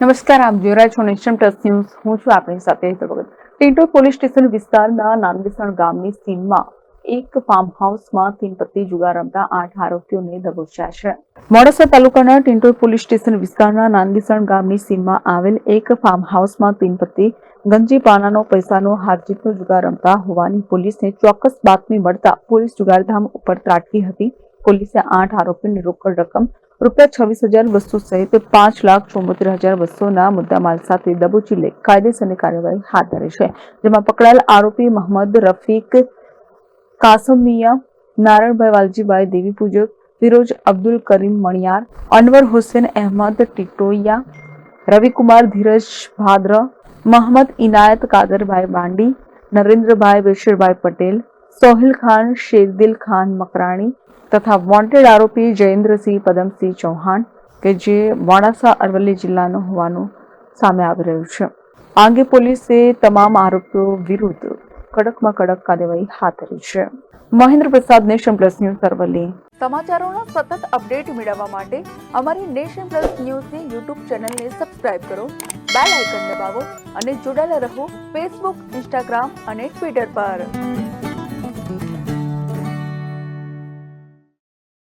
નમસ્કાર, આપ જોઈ રહ્યા છો નેશન ટ્રસ્ટ ન્યૂઝ. હું છું આપણી સાથે ભગત. ટિન્ટોર પોલીસ સ્ટેશન વિસ્તારના નાનવેસણ ગામની સીમમાં એક ફાર્મ હાઉસમાં તીન પત્તી જુગાર રમતા આઠ આરોપીઓને દબોચ્યા છે. મોડાસા તાલુકાના ટિન્ટોર પોલીસ સ્ટેશન વિસ્તારના નાનબેસણ ગામની સીમમાં આવેલ એક ફાર્મ હાઉસમાં તીન પત્તી ગંજી પાનાનો પૈસાનો હારજીતનો જુગાર રમતા હોવાની પોલીસને ચોક્કસ બાતમી મળતા પોલીસ જુગારધામ ઉપર ત્રાટકી હતી. પોલીસે આઠ આરોપીની રોકડ રકમ રૂપિયા છવ્વીસ હજાર બસો સહિત પાંચ લાખ ચોમોતેર હજાર બસોના મુદ્દામાલ સાથે દબોચી લઈ કાયદેસરની કાર્યવાહી હાથ ધરી છે, જેમાં પકડાયેલ આરોપી મહંમદ રફીક કાસમિયા, નારાયણભાઈ વાલજીભાઈ, દેવી પૂજક ફિરોજ અબ્દુલ કરીમ મણિયાર, અનવર હુસેન અહેમદ ટિટોયા, રવિકુમાર ધીરજ ભાદ્ર, મોહમ્મદ ઇનાયત કાદરભાઈ બાંડી નરેન્દ્રભાઈ બેશરભાઈ પટેલ સોહિલ ખાન શેરદિલ ખાન મકરાણી તથા વોન્ટેડ આરોપી જયેન્દ્રસિંહ પદમસિંહ ચૌહાણ કે જે મોડાસા અરવલ્લી જિલ્લાનો હોવાનું સામે આવી રહ્યું છે. આ અંગે પોલીસે તમામ આરોપીઓ વિરુદ્ધ કડકમાં કડક કાર્યવાહી હાથ ધરી છે. મહેન્દ્ર પ્રસાદ, નેશન પ્લસ ન્યૂઝ અરવલ્લી. સમાચારોના સતત અપડેટ મેળવવા માટે અમારી નેશન પ્લસ ન્યૂઝની યુટ્યુબ ચેનલને સબસ્ક્રાઇબ કરો, બેલ આઇકન દબાવો અને જોડાયેલા રહો ફેસબુક, ઇન્સ્ટાગ્રામ અને ટ્વિટર પર. Thank you.